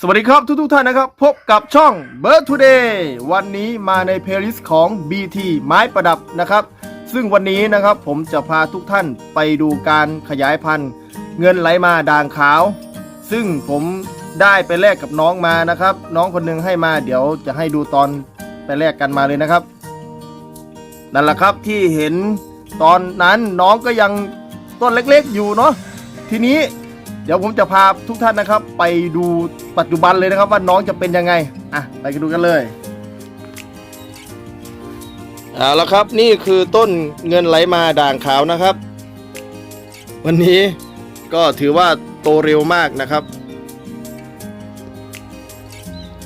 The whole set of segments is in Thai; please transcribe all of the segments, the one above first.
สวัสดีครับทุกทุกท่านนะครับ พบกับช่อง Bird Today วันนี้มาในเพลย์ลิสต์ของ BT ไม้ประดับนะครับ ซึ่งวันนี้นะครับผมจะพาทุกท่านไปดูการขยายพันธุ์ เงินไหลมาด่างขาว ซึ่งผมได้ไปแลกกับน้องมานะครับ น้องคนหนึงให้มาเดี๋ยวจะให้ดูตอนไปแลกกันมาเลยนะครับนั่นแหละครับที่เห็นตอนนั้นน้องก็ยังต้นเล็กๆอยู่เนาะทีนี้ เดี๋ยวผมจะพาทุกท่านนะครับ ไปดูปัจจุบันเลยนะครับว่าน้องจะเป็นยังไงอะไปกันดูกันเลยเอาละครับนี่คือต้นเงินไหลมาด่างขาวนะครับ วันนี้ก็ถือว่าโตเร็วมากนะครับ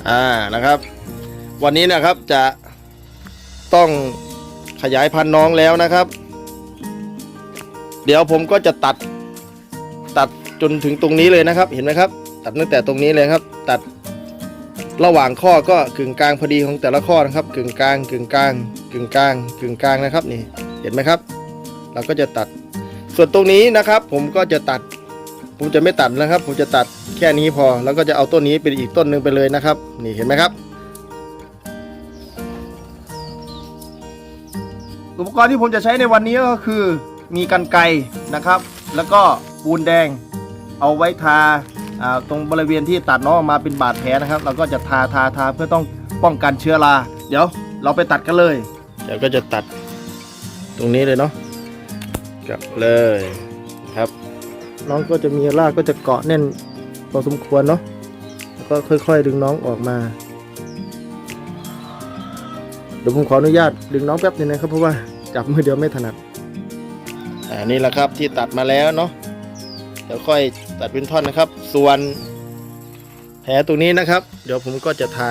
อ่านะครับ วันนี้นะครับจะต้องขยายพันธุ์น้องแล้วนะครับ เดี๋ยวผมก็จะตัดตัด จนถึงตรงนี้เลยนะครับ เห็นไหมครับ ตัดตั้งแต่ตรงนี้เลยครับ ตัดระหว่างข้อก็กึ่งกลางพอดีของแต่ละข้อนะครับ กึ่งกลาง กึ่งกลาง กึ่งกลาง กึ่งกลางนะครับนี่ เห็นไหมครับ เราก็จะตัด ส่วนตรงนี้นะครับ ผมก็จะตัด ผมจะไม่ตัดนะครับ ผมจะตัดแค่นี้พอ แล้วก็จะเอาต้นนี้เป็นอีกต้นหนึ่งไปเลยนะครับ นี่เห็นไหมครับ อุปกรณ์ที่ผมจะใช้ในวันนี้ก็คือ มีกันไกนะครับ แล้วก็ปูนแดง เอาไว้ทาอ่าตรงบริเวณที่ตัดน้องออกมาเป็นบาดแผลนะครับ เราก็จะทาทาทาเพื่อต้องป้องกันเชื้อรา เดี๋ยวเราไปตัดกันเลย เดี๋ยวก็จะตัดตรงนี้เลยเนาะกลับเลยครับ น้องก็จะมีรากก็จะเกาะแน่นพอสมควรเนาะแล้วก็ค่อยๆ ดึงน้องออกมา เดี๋ยวผมขออนุญาตดึงน้องแป๊บนึงนะครับเพราะว่าจับมือเดียวไม่ถนัดอ่านี่แหละครับที่ตัดมาแล้วเนาะ เดี๋ยวค่อยตัดเป็นท่อนนะครับ ส่วนแผลตรงนี้นะครับ เดี๋ยวผมก็จะทา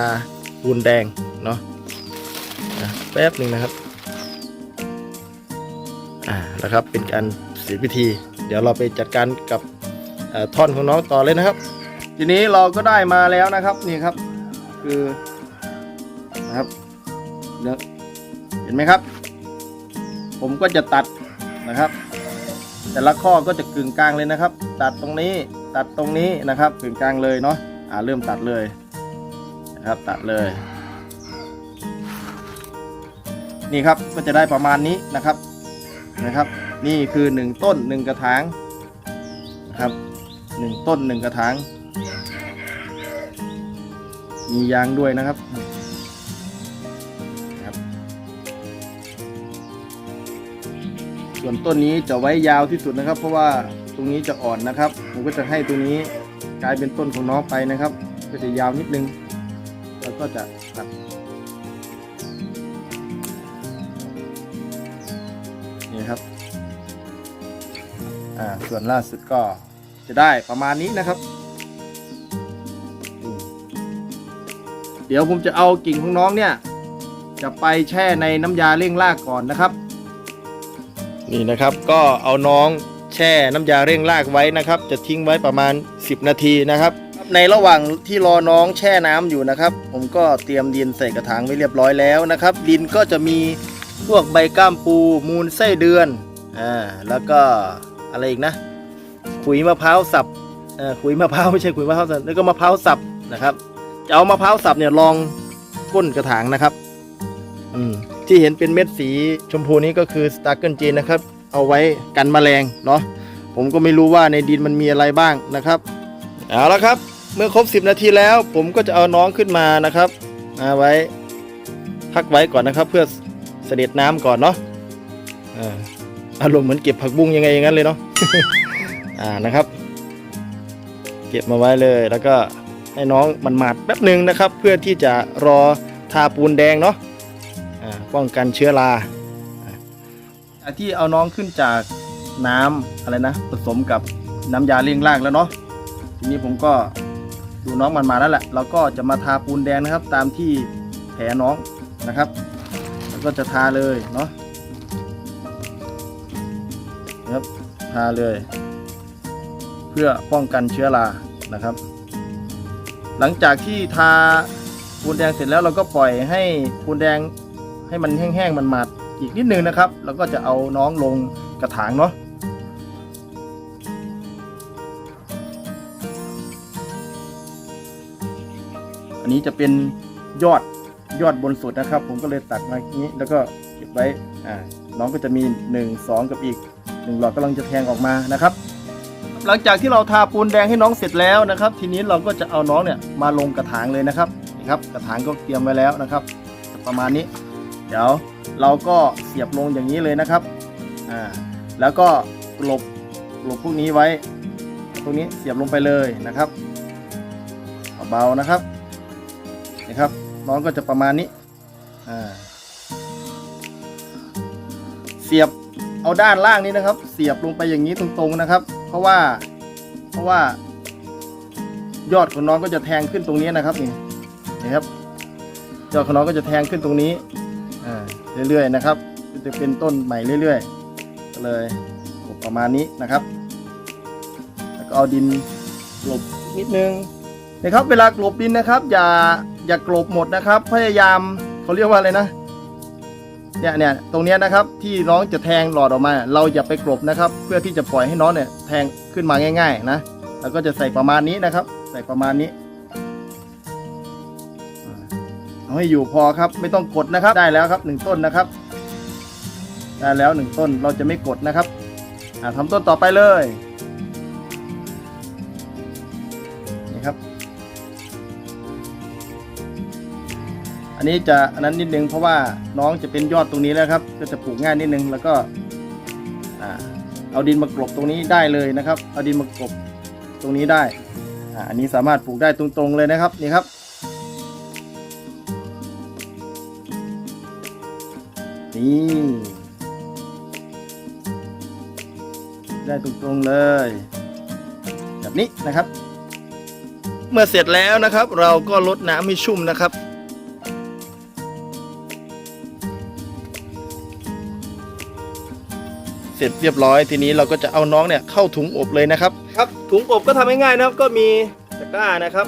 ปูนแดงเนาะแป๊บหนึ่งนะครับอ่าแล้วครับเป็นการเสียพิธี เดี๋ยวเราไปจัดการกับท่อนของน้องต่อเลยนะครับ ทีนี้เราก็ได้มาแล้วนะครับนี่ครับ คือนะครับเห็นไหมครับ ผมก็จะตัดนะครับ แต่ละข้อก็จะกึ่งกลางเลยนะครับ ตัดตรงนี้ตัดตรงนี้นะครับกึ่งกลางเลยเนาะอ่าเริ่มตัดเลยนะครับตัดเลย นี่ครับก็จะได้ประมาณนี้นะครับนะครับ นี่คือหนึ่งต้นหนึ่งกระถางนะครับหนึ่งต้นหนึ่งกระถางมียางด้วยนะครับ ส่วนต้นนี้จะไว้ยาวที่สุดนะครับ เพราะว่าตรงนี้จะอ่อนนะครับ ผมก็จะให้ตรงนี้กลายเป็นต้นของน้องไปนะครับ ก็จะยาวนิดนึง แล้วก็จะตัดนี่ครับอ่าส่วนล่าสุดก็จะได้ประมาณนี้นะครับ เดี๋ยวผมจะเอากิ่งของน้องเนี่ย จะไปแช่ในน้ำยาเร่งรากก่อนนะครับ นี่นะครับก็เอาน้องแช่น้ำยาเร่งรากไว้นะครับ จะทิ้งไว้ประมาณ 10 นาทีนะครับ ในระหว่างที่รอน้องแช่น้ำอยู่นะครับ ผมก็เตรียมดินใส่กระถางไว้เรียบร้อยแล้วนะครับ ดินก็จะมีพวกใบก้ามปูมูลไส้เดือนอ่าแล้วก็อะไรอีกนะขุยมะพร้าวสับอ่อขุยมะพร้าวไม่ใช่ขุยมะพร้าวสับแล้วก็มะพร้าวสับนะครับจะเอามะพร้าวสับเนี่ยรองก้นกระถางนะครับ อืม ที่เห็นเป็นเม็ดสีชมพูนี้ก็คือสตาร์เกิลจีนนะครับ เอาไว้กันแมลงเนาะผมก็ไม่รู้ว่าในดินมันมีอะไรบ้างนะครับเอาละครับ เมื่อครบ 10 นาทีแล้ว ผมก็จะเอาน้องขึ้นมานะครับมาไว้พักไว้ก่อนนะครับ เพื่อเสด็จน้ำก่อนเนาะอารมณ์เหมือนเก็บผักบุ้งยังไงอย่างนั้นเลยเนาะอ่านะครับ เก็บมาไว้เลยแล้วก็ให้น้องมันหมาดแป๊บหนึ่งนะครับ เพื่อที่จะรอทาปูนแดงเนาะ ป้องกันเชื้อราอที่เอาน้องขึ้นจากน้ำอะไรนะผสมกับน้ำยาเลี้ยงรากแล้วเนาะทีนี้ผมก็ดูน้องมันมาแล้วแหละเราก็จะมาทาปูนแดงนะครับ ตามที่แผลน้องนะครับแล้วก็จะทาเลยเนาะนะครับทาเลย เพื่อป้องกันเชื้อรานะครับ หลังจากที่ทาปูนแดงเสร็จแล้วเราก็ปล่อยให้ปูนแดง ให้มันแห้งๆมันมาดอีกนิดนึงนะครับ แล้วก็จะเอาน้องลงกระถางเนาะอันนี้จะเป็นยอดยอดบนสุดนะครับ ผมก็เลยตัดมาอย่างนี้แล้วก็เก็บไว้อ่าน้องก็จะมี 1 2 กับอีก1หลอดกำลังจะแทงออกมานะครับ หลังจากที่เราทาปูนแดงให้น้องเสร็จแล้วนะครับ ทีนี้เราก็จะเอาน้องเนี่ยมาลงกระถางเลยนะครับนี่ครับ กระถางก็เตรียมไว้แล้วนะครับ ประมาณนี้ เดี๋ยวเราก็เสียบลงอย่างนี้เลยนะครับอ่าแล้วก็กลบกลบพวกนี้ไว้ ตรงนี้เสียบลงไปเลยนะครับเบาๆนะครับนี่ครับน้องก็จะประมาณนี้อ่าเสียบเอาด้านล่างนี้นะครับ เสียบลงไปอย่างนี้ตรงๆนะครับ เพราะว่าเพราะว่ายอดของน้องก็จะแทงขึ้นตรงนี้นะครับนี่นี่ครับยอดของน้องก็จะแทงขึ้นตรงนี้ เรื่อยๆนะครับก็จะเป็นต้นใหม่เรื่อยๆก็เลยกบประมาณนี้นะครับ แล้วก็เอาดินกลบนิดนึงนะครับ เวลากลบดินนะครับ อย่าอย่ากลบหมดนะครับ พยายามเขาเรียกว่าอะไรนะเนี่ยเนี่ยตรงเนี้ยนะครับที่น้องจะแทงหลอดออกมา เราอย่าไปกลบนะครับ เพื่อที่จะปล่อยให้น้องเนี่ยแทงขึ้นมาง่าย ๆ นะแล้วก็จะใส่ประมาณนี้นะครับ ใส่ประมาณนี้ เอาให้อยู่พอครับ ไม่ต้องกดนะครับ ได้แล้วครับหนึ่งต้นนะครับ ได้แล้วหนึ่งต้นเราจะไม่กดนะครับอ่าทำต้นต่อไปเลยนี่ครับ อันนี้จะอันนั้นนิดนึงเพราะว่าน้องจะเป็นยอดตรงนี้แล้วครับ ก็จะปลูกง่ายนิดนึงแล้วก็อ่าเอาดินมากลบตรงนี้ได้เลยนะครับ เอาดินมากลบตรงนี้ได้ อันนี้สามารถปลูกได้ตรงๆเลยนะครับ นี่ครับ นี่ ได้ตรงๆเลย แบบนี้นะครับ เมื่อเสร็จแล้วนะครับ เราก็ลดน้ำให้ชุ่มนะครับเสร็จเรียบร้อยทีนี้เราก็จะเอาน้องเนี่ยเข้าถุงอบเลยนะครับครับ ถุงอบก็ทำง่ายๆนะครับ ก็มีตะกร้านะครับ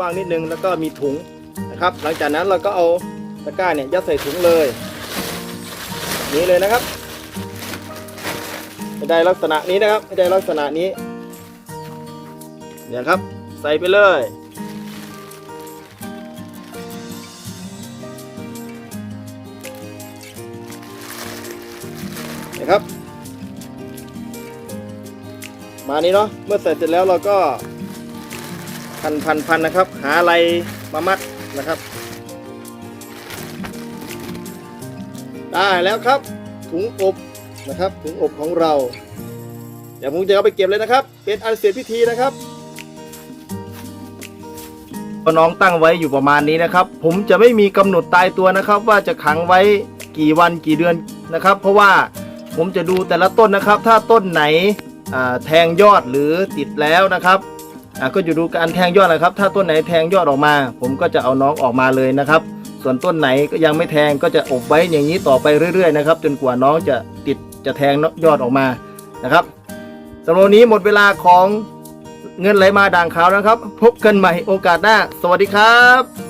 วางนิดนึงแล้วก็มีถุงนะครับ หลังจากนั้นเราก็เอาตะกร้าเนี่ยยัดใส่ถุงเลย นี้เลยนะครับให้ได้ลักษณะนี้นะครับให้ได้ลักษณะนี้เนี่ยครับใส่ไปเลยนะครับ มานี้เนาะเมื่อเสร็จเสร็จแล้วเราก็พันพันพันนะครับ หาอะไรมามัดนะครับ ได้แล้วครับ ถุงอบนะครับ ถุงอบของเรา เดี๋ยวผมจะเอาไปเก็บเลยนะครับ เป็นอันเสร็จพิธีนะครับก็น้องตั้งไว้อยู่ประมาณนี้นะครับ ผมจะไม่มีกำหนดตายตัวนะครับ ว่าจะขังไว้กี่วันกี่เดือนนะครับ เพราะว่าผมจะดูแต่ละต้นนะครับ ถ้าต้นไหนแทงยอดหรือติดแล้วนะครับก็อยู่ดูการแทงยอดนะครับ ถ้าต้นไหนแทงยอดออกมา ผมก็จะเอาน้องออกมาเลยนะครับ ส่วนต้นไหนก็ยังไม่แทงก็จะอบไว้อย่างนี้ต่อไปเรื่อยๆนะครับจนกว่าน้องจะติดจะแทงยอดออกมานะครับสำหรับวันนี้หมดเวลาของเงินไหลมาด่างขาวนะครับ พบกันใหม่โอกาสหน้า สวัสดีครับ